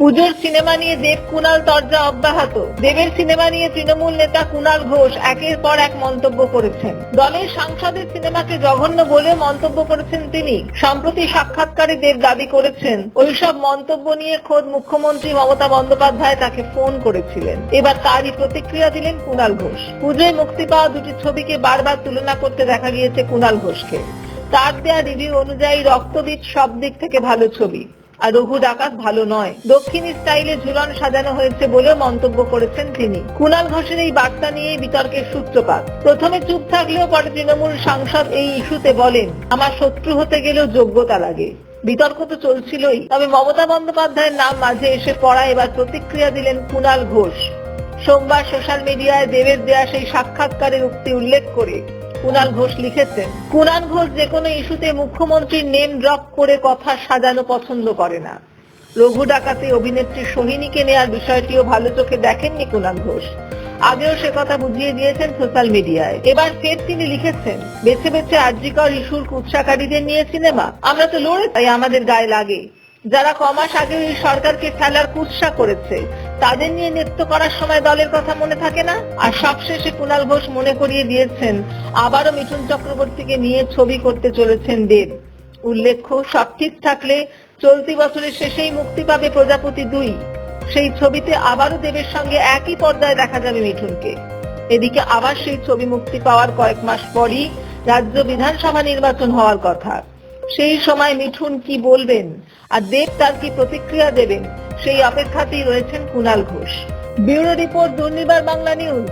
পুজোর সিনেমা নিয়ে দেব কুণাল তর্জা অব্যাহত। দেবের সিনেমা নিয়ে তৃণমূল নেতা কুণাল ঘোষ একের পর এক মন্তব্য করেছেন। দলের সাংসদের সিনেমাকে জঘন্য বলে মন্তব্য করেছেন তিনি। সম্প্রতি সাক্ষাৎকারে দেব দাবি করেছেন, ওইসব মন্তব্য নিয়ে খোদ মুখ্যমন্ত্রী মমতা বন্দ্যোপাধ্যায় তাকে ফোন করেছিলেন। এবার তারই প্রতিক্রিয়া দিলেন কুণাল ঘোষ। পুজোয় মুক্তি পাওয়া দুটি ছবিকে বারবার তুলনা করতে দেখা গিয়েছে কুণাল ঘোষকে। তার দেয়া রিভিউ অনুযায়ী রক্তবীজ সব দিক থেকে ভালো ছবি। আর রঘু ডাকাত ভালো নয়। দক্ষিণী স্টাইলে ঝুলন সাজানো হয়েছে বলেও মন্তব্য করেছেন তিনি। কুণাল ঘোষের এই বার্তা নিয়েই বিতর্কের সূত্রপাত। প্রথমে চুপ থাকলেও পরে তৃণমূল সাংসদ এই ইস্যুতে বলেন, আমার শত্রু হতে গেলেও যোগ্যতা লাগে। বিতর্ক তো চলছিলই, তবে মমতা বন্দ্যোপাধ্যায়ের নাম মাঝে এসে পড়া এবার প্রতিক্রিয়া দিলেন কুণাল ঘোষ। সোমবার সোশ্যাল মিডিয়ায় দেবের দেয়া সেই সাক্ষাৎকারের উক্তি উল্লেখ করে কুণাল ঘোষ লিখেছেন, কুণাল ঘোষ যে কোনো ইস্যুতে মুখ্যমন্ত্রীর নেম ড্রপ করে কথা সাজানো পছন্দ করে না। রঘু ডাকাতে অভিনেত্রী সোহিনীকে নেয়ার বিষয়টিও ভালো চোখে দেখেননি কুণাল ঘোষ। আগেও সে কথা বুঝিয়ে দিয়েছেন সোশ্যাল মিডিয়ায়। এবার ফের তিনি লিখেছেন, বেছে বেছে আর্যিকর ইস্যুর কুৎসাকারীদের নিয়ে সিনেমা, আমরা তো লড়ে তাই আমাদের গায়ে লাগে। যারা কমাস আগে এই সরকারকে ফেলার কুৎসা করেছে, তাদের নিয়ে নৃত্য করার সময় দলের কথা মনে থাকে না? আর সবশেষে কুণাল ঘোষ মনে করিয়ে দিয়েছেন, আবারও মিঠুন চক্রবর্তীকে নিয়ে ছবি করতে চলেছেন দেব। উল্লেখ্য, সব ঠিক থাকলে চলতি বছরের শেষেই মুক্তি পাবে প্রজাপতি দুই। সেই ছবিতে আবারও দেবের সঙ্গে একই পর্দায় দেখা যাবে মিঠুনকে। এদিকে আবার সেই ছবি মুক্তি পাওয়ার কয়েক মাস পরই রাজ্য বিধানসভা নির্বাচন হওয়ার কথা। সেই সময় মিঠুন কি বলবেন? আর দেব তার কি প্রতিক্রিয়া দেবেন? সেই অপেক্ষাতেই রয়েছেন Kunal Ghosh. Bureau report Durnibar Bangla news.